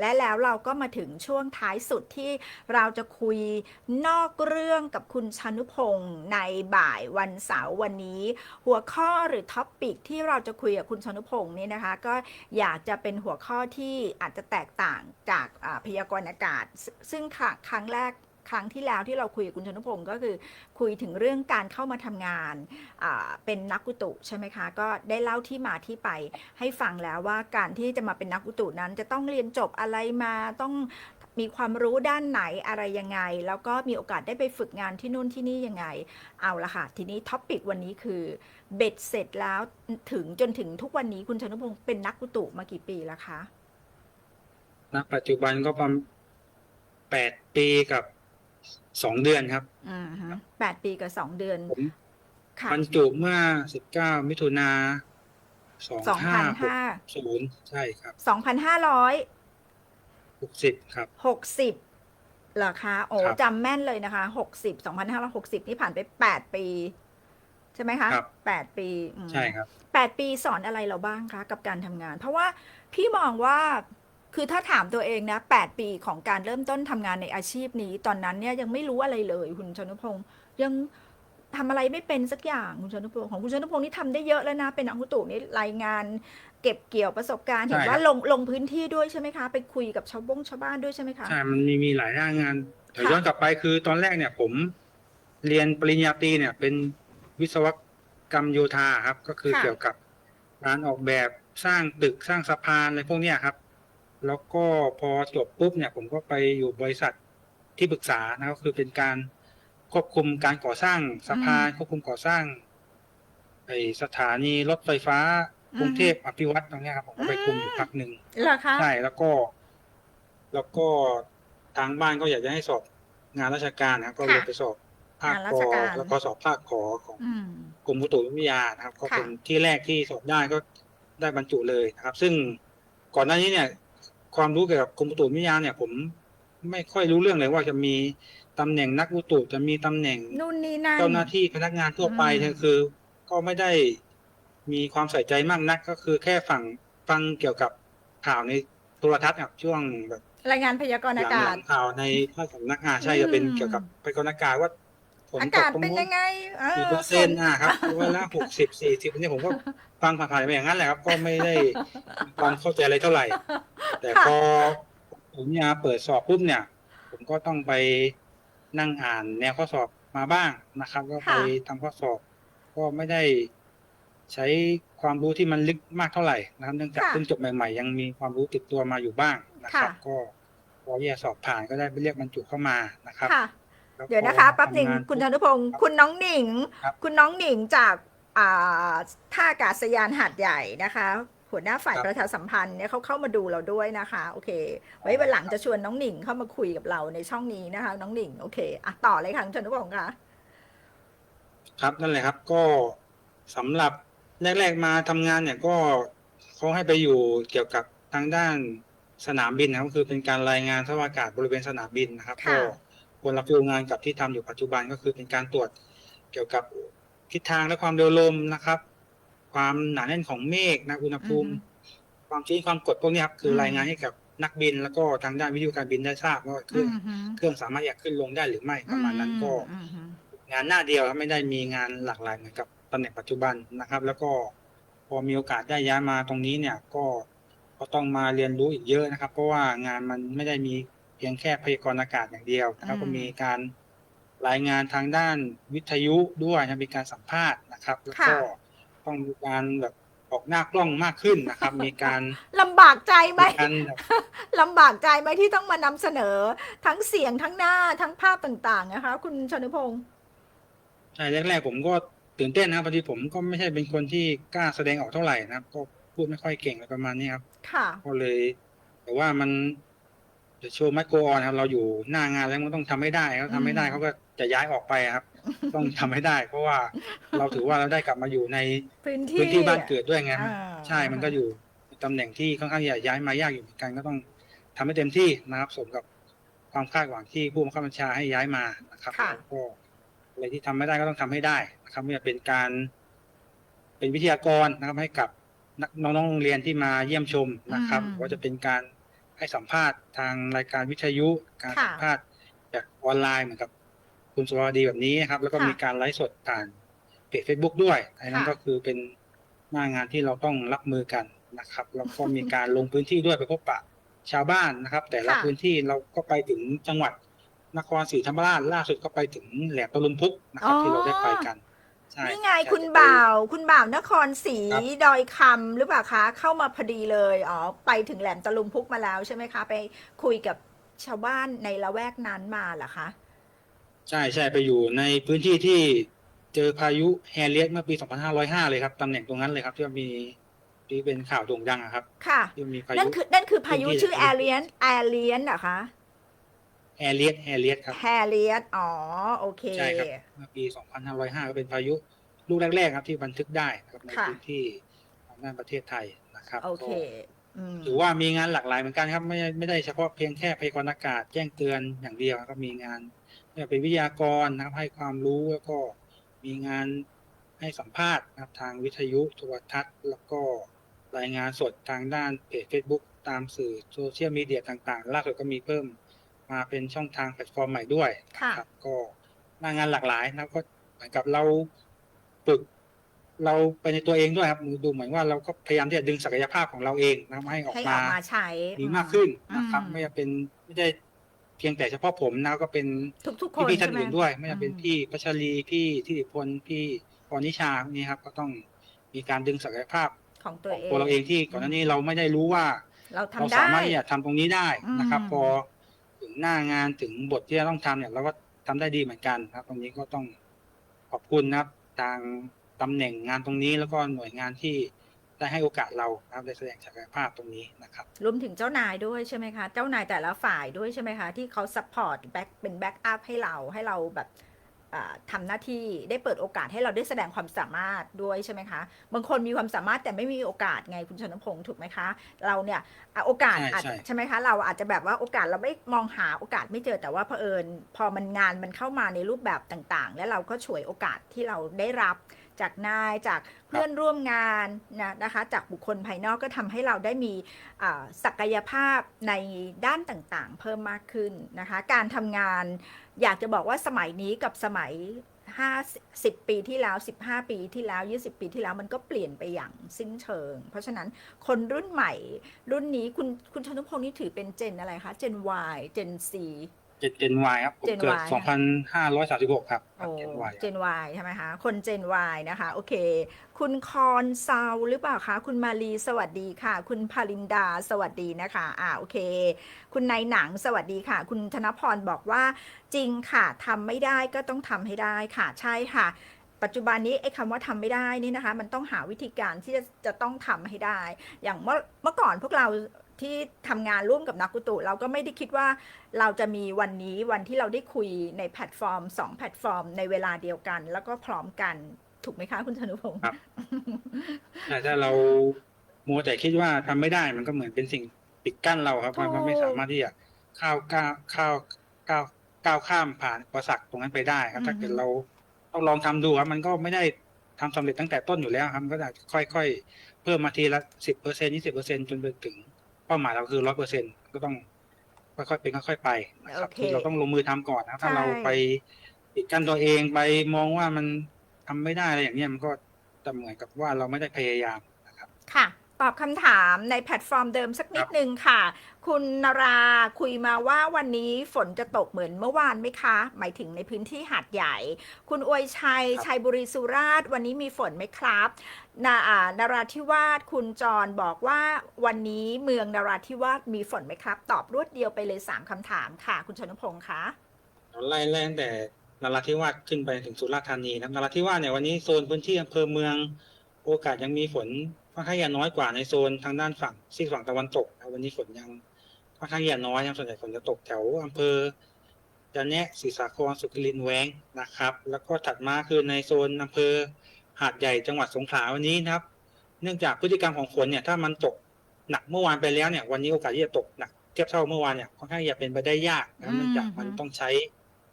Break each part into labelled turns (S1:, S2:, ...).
S1: และแล้วเราก็มาถึงช่วงท้ายสุดที่เราจะคุยนอกเรื่องกับคุณชนุพงศ์ในบ่ายวันเสาร์วันนี้ หัวข้อหรือท็อปปิกที่เราจะคุยกับคุณชนุพงศ์นี่นะคะ ก็อยากจะเป็นหัวข้อที่อาจจะแตกต่างจากพยากรณ์อากาศ ซึ่งครั้งครั้งแรก ครั้งที่แล้วที่เราคุยกับคุณชนุพงศ์ก็คือคุยถึงเรื่องการเข้ามาทำงานเป็นนักอุตุใช่ไหมคะ ก็ได้เล่าที่มาที่ไปให้ฟังแล้วว่าการที่จะมาเป็นนักอุตุนั้น จะต้องเรียนจบอะไรมาต้องมีความรู้ด้านไหนอะไรยังไง แล้วก็มีโอกาสได้ไปฝึกงานที่นู่นที่นี่ยังไง เอาละค่ะ ทีนี้ท็อปิกวันนี้คือเบ็ดเสร็จแล้วถึงจนถึงทุกวันนี้คุณชนุพงศ์เป็นนักอุตุมากี่ปีแล้วคะ
S2: ณปัจจุบันก็ประมาณแปดปีกับ สองเดือนครับ
S1: อืมฮึแปดปีกับสองเดือน
S2: ผม
S1: ค่ะ
S2: บรรจุเมื่อสิบเก้ามิถุนาสอง
S1: สอง
S2: ห้า
S1: พัน
S2: หก
S1: ห้า
S2: ศูนย์ใช่ครับ
S1: สองพันห้าร้อย
S2: หกสิบครับ
S1: หกสิบเหรอคะโอ้
S2: ครับ
S1: จำแม่นเลยนะคะหกสิบสองพันห้าร้อยหกสิบนี่ผ่านไปแปดปี ใช่ไหมคะ
S2: ครับ
S1: แปดปีอืม
S2: ใช่ครับ
S1: แปดปีสอนอะไรเราบ้างคะ กับการทำงาน เพราะว่าพี่มองว่า คือถ้าถามตัวเองนะแปดปีของการเริ่มต้นทำงานในอาชีพนี้ ตอนนั้นเนี่ยยังไม่รู้อะไรเลย คุณชนุพงศ์ยังทำอะไรไม่เป็นสักอย่างคุณชนุพงศ์ของคุณชนุพงศ์นี่ทำได้เยอะแล้วนะ เป็นอังคุตุนี่รายงาน เก็บเกี่ยวประสบการณ์เห็น
S2: ใช่
S1: ว่า
S2: ครับ
S1: ลงลงพื้นที่ด้วยใช่ไหมคะ ไปคุยกับชาวบงชาวบ้านด้วยใช่ไหมคะ
S2: ใช่มันมีมีหลายหน้างานแต่
S1: ค่ะ
S2: ย้อนกลับไปคือตอนแรกเนี่ยผมเรียนปริญญาตรีเนี่ย เป็นวิศวกรรมโยธาครับ ก็คือเกี่ยวกับการออกแบบสร้างตึกสร้างสะพานอะไรพวกเนี้ยครับ แล้วก็พอจบปุ๊บเนี่ยผมก็ไปอยู่บริษัทที่ปรึกษานะก็คือเป็นการควบคุมการก่อสร้างสะพานควบคุมก่อสร้างไอสถานีรถไฟฟ้ากรุงเทพอภิวัตตรงเนี้ยครับผมก็ไปคุมอยู่พักหนึ่ง
S1: เหรอคะ
S2: ใช่แล้วก็ แล้วก็ทางบ้านก็อยากจะให้สอบงานราชการนะครับก็เลยไปสอบภาค
S1: งานราก
S2: อ
S1: ชการ
S2: แล้วก็สอบภาคขอของ
S1: อืม
S2: กรมอุตุนิยมวิทยานะครับ ก็
S1: ค่ะ
S2: เป็นที่แรกที่สอบได้ก็ได้บรรจุเลยนะครับ ซึ่งก่อนหน้านี้เนี่ย ความรู้เกี่ยวกับกรมอุตุนิยมวิทยาเนี่ย ผมไม่ค่อยรู้เรื่องเลยว่าจะมีตำแหน่งนักอุตุจะมีตำแหน่ง
S1: นู่นนี่นั่น
S2: เจ้าหน้าที่พนักงานทั่วไป
S1: อืม
S2: เนี่ยคือ ก็ไม่ได้มีความใส่ใจมากนัก ก็คือแค่ฟังฟังเกี่ยวกับข่าวในโทรทัศน์ครับช่วงแบบ
S1: รายงานพยากรณ์
S2: ห
S1: อา
S2: ลัง
S1: กา
S2: ห
S1: ศ
S2: ลังข่าวในภาคสำนักงานใช่
S1: อืม
S2: จะเป็นเกี่ยวกับพยากรณ์อากาศว่า ฝน
S1: อา
S2: ตก
S1: กาศ
S2: ตรง
S1: เป็น
S2: นู้น
S1: ยังไงเออ
S2: กี่เปอร์เซ็นต์
S1: ฝ
S2: อะครับเวลาหกสิบสี่สิบเนี่ยผมก็ฟังผ่านๆไปอย่างนั้นแหละครับ ก็ไม่ได้มีความเข้าใจอะไรเท่าไหร่ แต่พอผมยาเปิดสอบปุ๊บเนี่ย ผมก็ต้องไปนั่งอ่านแนวข้อสอบมาบ้างนะครับ ก็ไปทำข้อสอบ ก็ไม่ได้ใช้ความรู้ที่มันลึกมากเท่าไหร่นะครับ เนื่องจาก
S1: ค่ะ
S2: เพิ่งจบใหม่ๆ ยังมีความรู้ติดตัวมาอยู่บ้างนะครับ
S1: ค่ะ
S2: ก็พอที่จะสอบผ่านก็ได้ไปเรียกบรรจุเข้ามานะครับ
S1: ค่ะ
S2: แล้ว
S1: เดี๋ยวนะคะ
S2: พอ
S1: แป๊บหนึ่ง
S2: ทำงาน
S1: คุณ
S2: ปุ๊
S1: ธ
S2: บ
S1: นุพงศ์คุณน้องหนิง
S2: ครับ
S1: คุณน้องหนิงจากอ่าท่าอากาศยานหาดใหญ่นะคะ หัวหน้าฝ่าย
S2: ครับ
S1: ประชาสัมพันธ์เนี่ยเขาเข้ามาดูเราด้วยนะคะ โอเค ไว้วันหลังจะชวนน้องหนิงเข้ามาคุยกับเราในช่องนี้นะคะ น้องหนิงโอเคอะต่อเลยค่ะคุณธนุพงศ์คะ
S2: ครับนั่นแหละครับก็สำหรับแรกๆมาทำงานเนี่ยก็เขาให้ไปอยู่เกี่ยวกับทางด้านสนามบินนะครับก็คือเป็นการรายงานสภาพอากาศบริเวณสนามบินนะครับ
S1: ค่ะ
S2: ก็ คนรับผิวงานกับที่ทำอยู่ปัจจุบันก็คือเป็นการตรวจเกี่ยวกับทิศทางและความเร็วลมนะครับ ความหนาแน่นของเมฆนะอุณหภูมิ ความชื้นความกดพวกนี้ครับคืออ
S1: ม
S2: รายงานให้กับนักบิน แล้วก็ทางด้านวิทยุการบินได้ทราบว่าเครื่อง
S1: อือหือ
S2: เครื่องสามารถอยากขึ้นลงได้หรือไม่ประมาณนั้นก็
S1: อืมอืม
S2: งานหน้าเดียวครับไม่ได้มีงานหลากหลายเหมือนกับตำแหน่งปัจจุบันนะครับ แล้วก็พอมีโอกาสได้ย้ายมาตรงนี้เนี่ยก็ก็ต้องมาเรียนรู้อีกเยอะนะครับ เพราะว่างานมันไม่ได้มี เพียงแค่พยากรณ์อากาศอย่างเดียวนะครับ
S1: อืม
S2: ก็มีการรายงานทางด้านวิทยุด้วยนะมีการสัมภาษณ์นะครับ แล้วก็ต้องมีการแบบออกหน้ากล้องมากขึ้นนะครับ มีการ
S1: ลำบากใจไหม
S2: มีการแบบ
S1: ลำบากใจไหมที่ต้องมานำเสนอทั้งเสียงทั้งหน้าทั้งภาพต่าง ๆ นะคะ คุณชนุพงศ์
S2: ใช่แรกๆผมก็ตื่นเต้นนะครับพอดีผมก็ไม่ใช่เป็นคนที่กล้าแสดงออกเท่าไหร่นะครับ ก็พูดไม่ค่อยเก่งอะไรประมาณนี้ครับ
S1: ค่ะ
S2: ก็เลย แต่ว่ามัน จะโชว์ไมโครออนครับ เราอยู่หน้างานแล้วมันต้องทำให้ได้เขาทำไม่ได้
S1: อืม
S2: เขาก็จะย้ายออกไปครับ ต้องทำให้ได้ เพราะว่าเราถือว่าเราได้กลับมาอยู่ใน
S1: พื้นที่
S2: พื้นที่บ้านเกิดด้วยไง
S1: อ่า
S2: ใช่ มันก็อยู่ในตำแหน่งที่ค่อนข้างใหญ่ย้ายมายากอยู่เหมือนกันก็ต้องทำให้เต็มที่นะครับ สมกับความคาดหวังที่ผู้บังคับบัญชาให้ย้ายมานะครับ
S1: ค่ะ
S2: แล้วก็อะไรที่ทำไม่ได้ก็ต้องทำให้ได้นะครับไม่ว่าเป็นการ เป็นวิทยากรนะครับให้กับนักน้องๆโรงเรียนที่มาเยี่ยมชมนะครับหรือว่าจะเป็นการ ให้สัมภาษณ์ทางรายการวิทยุการ
S1: ค่ะ
S2: สัมภาษณ์จากออนไลน์เหมือนกับคุณสุวรรดีแบบนี้นะครับ แล้วก็
S1: ค่ะ
S2: มีการไลฟ์สดผ่านเพจ Facebook ด้วยอันนั้น
S1: ค่ะ
S2: ก็คือเป็นหน้างานที่เราต้องรับมือกันนะครับแล้วก็มีการลงพื้นที่ด้วยไปพบปะชาวบ้านนะครับ แต่ละ
S1: ค่ะ
S2: พื้นที่เราก็ไปถึงจังหวัดนครศรีธรรมราชล่าสุดก็ไปถึงแหลมตะลุมพุกนะครับที่เราได้ไปกัน ใช่
S1: นี่ไง
S2: ใช่
S1: คุณ
S2: จะป
S1: บ่าว คุณบ่าวนครศรี
S2: ครับ
S1: ดอยคำหรือเปล่าคะ เข้ามาพอดีเลยอ๋อไปถึงแหลมตะลุมพุกมาแล้วใช่ไหมคะ ไปคุยกับชาวบ้านในละแวกนั้นมาเหรอคะ
S2: ใช่ใช่ไปอยู่ในพื้นที่ที่เจอพายุแฮเรียสเมื่อปี 2505 เลยครับตำแหน่งตรงนั้นเลยครับ ที่ว่ามีที่เป็นข่าวโด่งดังอะครับ
S1: ค่ะ
S2: ที่มีพายุ
S1: นั่นคือนั่นคือพายุ
S2: พื้นที่
S1: ชื่อแอเรียนแอเรียนเหรอคะ
S2: แฮเรียสแฮเรียสครับ
S1: แฮเรียนอ๋อ โอเค
S2: ใช่ครับเมื่อปี 2505 ก็เป็นพายุลูกแรก ๆ ครับที่บันทึกได้นะครับใน
S1: ค่ะ
S2: พื้นที่ของด้านประเทศไทยนะครับ
S1: โอเค
S2: ก็
S1: อืม
S2: ถือว่ามีงานหลากหลายเหมือนกันครับ ไม่ไม่ได้เฉพาะเพียงแค่พยากรณ์อากาศแจ้งเตือนอย่างเดียวก็มีงานเนี่ยเป็นวิทยากรนะครับให้ความรู้แล้วก็มีงานให้สัมภาษณ์นะครับทางวิทยุโทรทัศน์ แล้วก็รายงานสดทางด้านเพจ Facebook ตามสื่อโซเชียลมีเดียต่างๆ ล่าสุดก็มีเพิ่ม มาเป็นช่องทางแพลตฟอร์มใหม่ด้วย
S1: ค่ะ
S2: ครับก็หน้างานหลากหลายนะครับก็เหมือนกับเราฝึกเราไปในตัวเองด้วยครับดูเหมือนว่าเราก็พยายามที่จะดึงศักยภาพของเราเองนะครับให้ออก
S1: ให้อ
S2: มา
S1: อกมาใช้
S2: ดีมากขึ้นนะครับ
S1: อืม
S2: ไม่จะเป็นไม่ได้เพียงแต่เฉพาะผมนะก็เป็น
S1: ทุกๆคน
S2: พี่ๆท่าน
S1: ใช่ไหม
S2: อื่นด้วย ไม่ว่าเป็น
S1: อืม
S2: พี่พัชรีพี่ทิติพลพี่พรนิชาพวกนี้ครับ ก็ต้องมีการดึงศักยภาพ
S1: ของตั
S2: ข
S1: ว
S2: อง
S1: เอง
S2: ตัวเราเองที่ก่อนหน้านี้เราไม่ได้รู้ว่า
S1: เราทำ
S2: เรา
S1: ได้
S2: สามารถที่จะทำตรงนี้ได้นะครับ
S1: อืม
S2: พอ ถึงหน้างานถึงบทที่เราต้องทำเนี่ยเราก็ทำได้ดีเหมือนกันครับ ตรงนี้ก็ต้องขอบคุณนะครับ ทางตำแหน่งงานตรงนี้แล้วก็หน่วยงานที่ได้ให้โอกาสเราครับได้แสดงศักยภาพตรงนี้นะครับ
S1: รวมถึงเจ้านายด้วยใช่ไหมคะ เจ้านายแต่ละฝ่ายด้วยใช่ไหมคะ ที่เขาซัพพอร์ตแบ็คเป็นแบ็กอัพให้เราให้เราแบบ อ่าทำหน้าที่ได้เปิดโอกาสให้เราได้แสดงความสามารถด้วยใช่ไหมคะ บางคนมีความสามารถแต่ไม่มีโอกาสไงคุณชนพงศ์ถูกไหมคะ เราเนี่ยอะโอกาส
S2: ใช่
S1: อาจ
S2: ใช่
S1: ใช่ไหมคะ เราอาจจะแบบว่าโอกาสเราไม่มองหาโอกาสไม่เจอแต่ว่าเผอิญพอมันงานมันเข้ามาในรูปแบบต่างๆ แล้วเราก็ฉวยโอกาสที่เราได้รับ จากนายจากเพื่อนร่วมงานนะนะคะจากบุคคลภายนอกก็ทำให้เราได้มีอ่าศักยภาพในด้านต่างๆ เพิ่มมากขึ้นนะคะการทำงานอยากจะบอกว่าสมัยนี้กับสมัย5 10ปีที่แล้ว 15 ปีที่แล้ว 20 ปีที่แล้วมันก็เปลี่ยนไปอย่างสิ้นเชิง เพราะฉะนั้นคนรุ่นใหม่รุ่นนี้คุณคุณชนุพงศ์นี่ถือเป็นเจนอะไรคะ เจน Y เจน C
S2: เจนเจนวายครับผม
S1: Gen
S2: เกิด
S1: Y
S2: 2,536 ครับ
S1: โอ้
S2: เจนวาย
S1: เจน Y ใช่ไหมคะ คนเจน Y นะคะ โอเค คุณคอนซาวหรือเปล่าคะ คุณมาลีสวัสดีค่ะ คุณพาลินดาสวัสดีนะคะ อ่าโอเค คุณนายหนังสวัสดีค่ะ คุณธนพรบอกว่าจริงค่ะทำไม่ได้ก็ต้องทำให้ได้ค่ะใช่ค่ะ ปัจจุบันนี้ไอ้คำว่าทำไม่ได้นี่นะคะ มันต้องหาวิธีการที่จะจะต้องทำให้ได้ อย่างเมื่อเมื่อก่อนพวกเรา ที่ทำงานร่วมกับนักกุตุ เราก็ไม่ได้คิดว่าเราจะมีวันนี้วันที่เราได้คุยในแพลตฟอร์มสองแพลตฟอร์ม ในเวลาเดียวกัน แล้วก็พร้อมกันถูกไหมคะคุณธนุพงศ์
S2: ครับถ้าเรามัวแต่คิดว่าทำไม่ได้มันก็เหมือนเป็นสิ่งปิดกั้นเราครับมันมันไม่สามารถที่จะข้าวก้าวข้าวก้าวก้าวข้ามผ่านอุปสรรคตรงนั้นไปได้ครับ ถ้าเกิดเราต้องลองทำดูครับมันก็ไม่ได้ทำสำเร็จตั้งแต่ต้นอยู่แล้วครับมันก็จะค่อยๆ เพิ่มมาทีละสิบเปอร์เซ็นยี่สิบเปอร์เซ็นจนไปถึง เป้าหมายเราคือร้อยเปอร์เซ็นก็ต้องค่อยๆเป็นค่อยๆไปนะครับ
S1: โอเค
S2: คือเราต้องลงมือทำก่อนนะครับถ้า
S1: ใช่
S2: เราไปปิดกั้นตัวเองไปมองว่ามันทำไม่ได้อะไรอย่างเงี้ยมันก็จะเหมือนกับว่าเราไม่ได้พยายามนะครับ
S1: ค่ะ ตอบคำถามในแพลตฟอร์มเดิมสักนิด
S2: ครับ
S1: นึงค่ะ คุณนาราคุยมาว่าวันนี้ฝนจะตกเหมือนเมื่อวานไหมคะ หมายถึงในพื้นที่หาดใหญ่ คุณอวยชัยชัยบุรีสุราษฎร์วันนี้มีฝนไหมครับนาอ่านาราธิวาสคุณจรบอกว่าวันนี้เมืองนาราธิวาสมีฝนไหมครับ ตอบรวดเดียวไปเลย3คำถามค่ะ คุณชนพงศ์คะ
S2: เราไล่ไล่ตั้งแต่นราธิวาสขึ้นไปถึงสุราษฎร์ธานีนะครับนราธิวาสเนี่ยวันนี้โซนพื้นที่อำเภอเมืองโอกาสยังมีฝน ค่อนข้างจะน้อยกว่าในโซนทางด้านฝั่งซีกฝั่งตะวันตกนะครับวันนี้ฝนยังค่อนข้างจะน้อยนะครับส่วนใหญ่ฝนจะตกแถวอำเภอจะแนะศรีสาครสุขลินแว้งนะครับ แล้วก็ถัดมาคือในโซนอำเภอหาดใหญ่จังหวัดสงขลาวันนี้นะครับ เนื่องจากพฤติกรรมของฝนเนี่ยถ้ามันตกหนักเมื่อวานไปแล้วเนี่ย วันนี้โอกาสที่จะตกหนักเทียบเท่าเมื่อวานเนี่ยค่อนข้างจะเป็นไปได้ยากนะ
S1: อืม
S2: เนื่องจากมันต้องใช้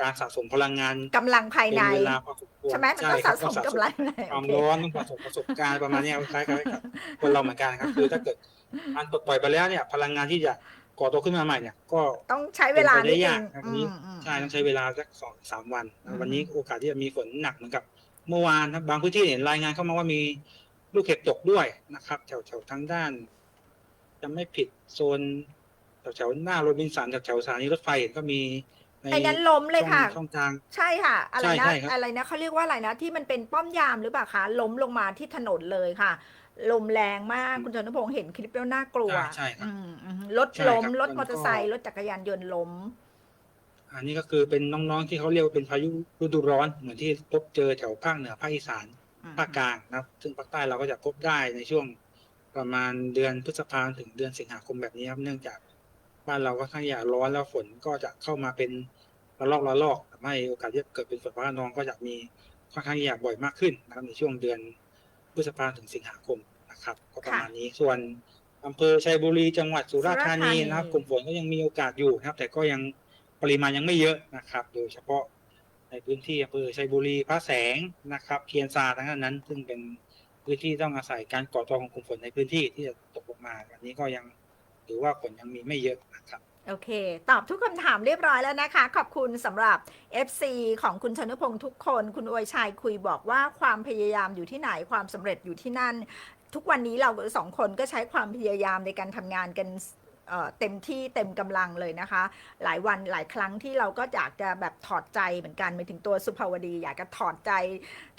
S2: การสะสมพลังงาน
S1: กำลังภาย
S2: เป็น
S1: ใน
S2: เวลาพอสมควร
S1: ใช่ไหมมันต้อง
S2: ครั
S1: สะ
S2: บ
S1: สมกำลังใน
S2: ความ
S1: โอเค
S2: ร้อนต้องสะสมประสบการณ์ประมาณเนี้ยคล้ายๆกับคนเราเหมือนกันครับ คือถ้าเกิดมันปลดปล่อยไปแล้วเนี่ย พลังงานที่จะก่อตัวขึ้นมาใหม่เนี่ย ก็
S1: ต้องใช้เวลา
S2: เป็นไป
S1: นิด
S2: ได้
S1: นึ
S2: ยาก
S1: ง
S2: ครับ
S1: อื
S2: วันนี้
S1: มอืม
S2: ใช่ต้องใช้เวลาสักสองสามวัน
S1: อืม
S2: วันนี้โอกาสที่จะมีฝนหนักเหมือนกับ เมื่อวานครับบางพื้นที่เห็นรายงานเข้ามาว่ามีลูกเห็บตกด้วยนะครับแถวแถวทางด้านจะไม่ผิดโซนแถวแถวหน้าโรบินสันแถวแถวสถานีรถไฟเห็นก็มีใน
S1: ไอ้นั้นล้มเลยค่ะ
S2: ช่องช่องทาง
S1: ใช่ค่ะ อะไร
S2: ใช่
S1: นะ
S2: ใช่ครับ
S1: อะไรนะเขาเรียกว่าอะไรนะที่มันเป็นป้อมยามหรือเปล่าคะล้มลงมาที่ถนนเลยค่ะ ลมแรงมากคุณชนพงศ์เห็นคลิปแล้วน่ากลัว
S2: ใช่ใช่ครับ
S1: อืมอืมรถ
S2: ใช่
S1: ล้ม
S2: ครับ
S1: รถ
S2: มัน
S1: มอเตอร์ไซ
S2: ก็
S1: ค์รถจักรยานยนต์ล้ม
S2: อันนี้ก็คือเป็นน้องๆที่เขาเรียกว่าเป็นพายุฤดูร้อน เหมือนที่พบเจอแถวภาคเหนือภาคอีสานภาคกลางนะครับ ซึ่งภาคใต้เราก็จะพบได้ในช่วงประมาณเดือนพฤษภาคมถึงเดือนสิงหาคมแบบนี้ครับเนื่องจาก บ้านเราก็ข้างอยากร้อนแล้วฝนก็จะเข้ามาเป็นระลอกระลอกทำให้โอกาสที่เกิดเป็นฝนฟ้าคะนองก็จะมีค่อนข้างอยากบ่อยมากขึ้นนะครับในช่วงเดือนพฤษภาคมถึงสิงหาคมนะครับ ก็ประมาณนี้ส่วนอำเภอชัยบุรีจังหวัดสุราษฎร์ธานีนะครับ กลุ่มฝนก็ยังมีโอกาสอยู่นะครับ แต่ก็ยังปริมาณยังไม่เยอะนะครับ โดยเฉพาะในพื้นที่อำเภอชัยบุรีพระแสงนะครับเคียนซาทั้งนั้น ซึ่งเป็นพื้นที่ต้องอาศัยการก่อตัวของกลุ่มฝนในพื้นที่ที่จะตกลงมา อันนี้ก็ยัง ถือว่าคนยังมีไม่เยอะนะครับ
S1: โอเค ตอบทุกคำถามเรียบร้อยแล้วนะคะ ขอบคุณสำหรับ FC ของคุณชนุพงศ์ทุกคน คุณอวยชัยคุยบอกว่าความพยายามอยู่ที่ไหนความสำเร็จอยู่ที่นั่น ทุกวันนี้เราสองคนก็ใช้ความพยายามในการทำงานกัน เต็มที่เต็มกำลังเลยนะคะ หลายวันหลายครั้งที่เราก็อยากจะแบบถอดใจเหมือนกันไปถึงตัวสุภาวดี อยากจะถอดใจ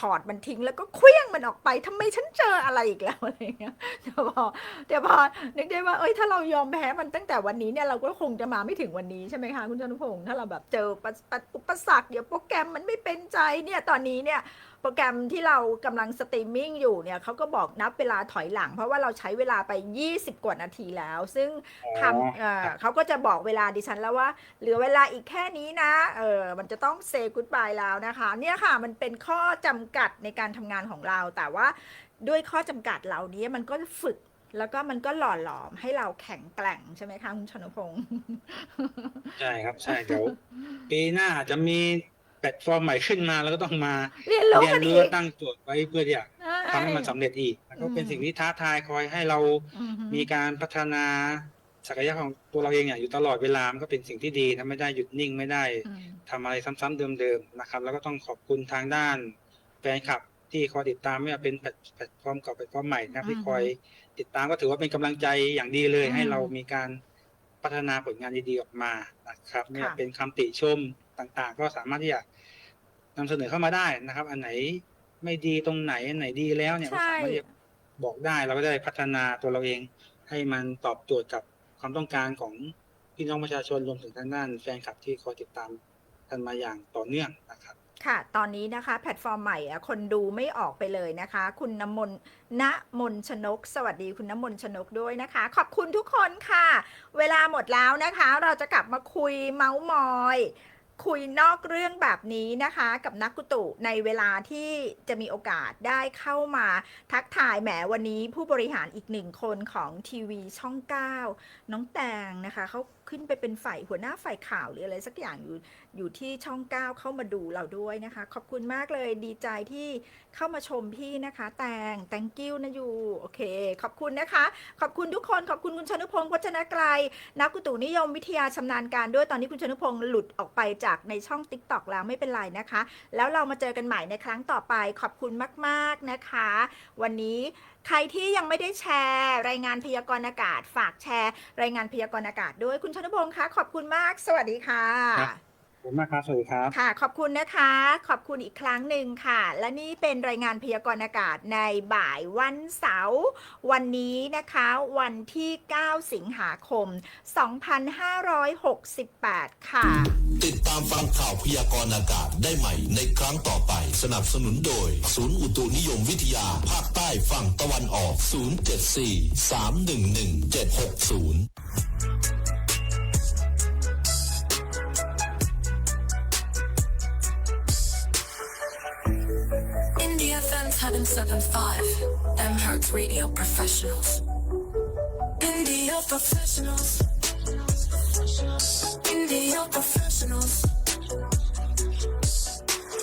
S1: ถอดมันทิ้ง แล้วก็เคลี้ยงมันออกไปทำไมฉันเจออะไรอีกแล้วอะไรเงี้ยแต่พอแต่พอนึกได้ว่าเอ้ยถ้าเรายอมแพ้มันตั้งแต่วันนี้เนี่ยเราก็คงจะมาไม่ถึงวันนี้ใช่ไหมคะคุณชนุพงศ์ถ้าเราแบบเจอปะปะอุปสรรคเดี๋ยวโปรแกรมมันไม่เป็นใจเนี่ยตอนนี้เนี่ย รแกรมที่เรากำลังสตรีมมิ่งอยู่เนี่ยเขาก็บอกนับเวลาถอยหลัง เพราะว่าเราใช้เวลาไป 20 กว่านาทีแล้ว ซึ่ง
S2: อ๋อ
S1: ทำเอ่อ
S2: ครับ
S1: เขาก็จะบอกเวลาดิฉันแล้วว่า เหลือเวลาอีกแค่นี้นะเออมันจะต้องเซ y g กุ d บายแล้วนะคะ เนี่ยค่ะมันเป็นข้อจำกัดในการทำงานของเรา แต่ว่าด้วยข้อจำกัดเหล่านี้มันก็ฝึกแล้วก็มันก็หล่อหลอมให้เราแข็งแกร่งใช่ไหมคะคุณชนพงศ์
S2: ใช่ครับใช่เดี๋ยวปีหน้าจะมีแพ ลตฟอร์มใหม่ขึ้นมาแล้วก็ต้องมา
S1: เรียนรู้
S2: เรีย
S1: กันน
S2: รู้
S1: อีก
S2: และตั้งโจทย์ไว้เพื่อที่จะทำให้มันสำเร็จอีกแล้วก็เป็น
S1: อืม
S2: สิ่งที่ท้าทายคอยให้เรา
S1: อือฮึ
S2: มีการพัฒนาศักยภาพของตัวเราเองเนี่ยอยู่ตลอดเวลามันก็เป็นสิ่งที่ดีนะไม่ได้หยุดนิ่งไม่ได้
S1: อืม
S2: ทำอะไรซ้ำๆเดิมๆนะครับ แล้วก็ต้องขอบคุณทางด้านแฟนคลับที่คอยติดตามไม่ว่าเป็นแพลตแพลตฟอร์มเก่าแพลตฟอร์มใหม่นะครับที่คอยติดตามก็ถือว่าเป็นกำลังใจอย่างดีเลย
S1: อืม
S2: ให้เรามีการพัฒนาผลงานดีๆออกมานะครับไม่ว่า
S1: ค่ะ
S2: เป็นคำติชม ต่างๆ ก็สามารถที่จะนำเสนอเข้ามาได้นะครับ อันไหนไม่ดีตรงไหนอันไหนดีแล้วเนี่ยก็
S1: ใช่
S2: สามารถที่จะบอกได้เราก็ได้พัฒนาตัวเราเอง ให้มันตอบโจทย์กับความต้องการของพี่น้องประชาชนรวมถึงทางด้านแฟนคลับที่คอยติดตามกันมาอย่างต่อเนื่องนะครับ
S1: ค่ะ ตอนนี้นะคะ แพลตฟอร์มใหม่อะคนดูไม่ออกไปเลยนะคะ คุณน้ำมนต์ณมนชนก สวัสดีคุณน้ำมนชนกด้วยนะคะ ขอบคุณทุกคนค่ะ เวลาหมดแล้วนะคะ เราจะกลับมาคุยเมาส์มอย คุยนอกเรื่องแบบนี้นะคะ กับนักกุตุในเวลาที่จะมีโอกาสได้เข้ามาทักทายแหมวันนี้ผู้บริหารอีกหนึ่งคนของทีวีช่อง 9 น้องแตงนะคะเขาขึ้นไปเป็นฝ่ายหัวหน้าฝ่ายข่าวหรืออะไรสักอย่างอยู่อยู่ที่ช่อง 9 เข้ามาดูเราด้วยนะคะ ขอบคุณมากเลยดีใจที่เข้ามาชมพี่นะคะ แตง thank you นะยูโอเค ขอบคุณนะคะ ขอบคุณทุกคนขอบคุณคุณชนุพงศ์พจนไกลนักกุตุนิยมวิทยาชำนาญการด้วยตอนนี้คุณชนุพงศ์หลุดออกไปจากากในช่อง t ิ k t o k แล้วไม่เป็นไรนะคะ แล้วเรามาเจอกันใหม่ในครั้งต่อไปขอบคุณมาก ๆนะคะ วันนี้ใครที่ยังไม่ได้แชร์ รายงานพยากรณ์อากาศ ฝากแชร์ รายงานพยากรณ์อากาศด้วยคุณชนุพงศ์คะขอบคุณมาก สวัสดีค่ะ
S2: ครับขอบคุณมากครับ สวัสดีครับ
S1: ค่ะ ขอบคุณนะคะ ขอบคุณอีกครั้งหนึ่งค่ะ และนี่เป็นรายงานพยากรณ์อากาศในบ่ายวันเสาร์วันนี้นะคะ วันที่ 9 สิงหาคม 2568 ค่ะ
S3: ติดตามฟังข่าวพยากรณ์อากาศได้ใหม่ในครั้งต่อไป สนับสนุนโดย ศูนย์อุตุนิยมวิทยา ภาคใต้ฝั่งตะวันออก 074 311 760
S4: 1075 MHz Radio Professionals. India Professionals. India Professionals.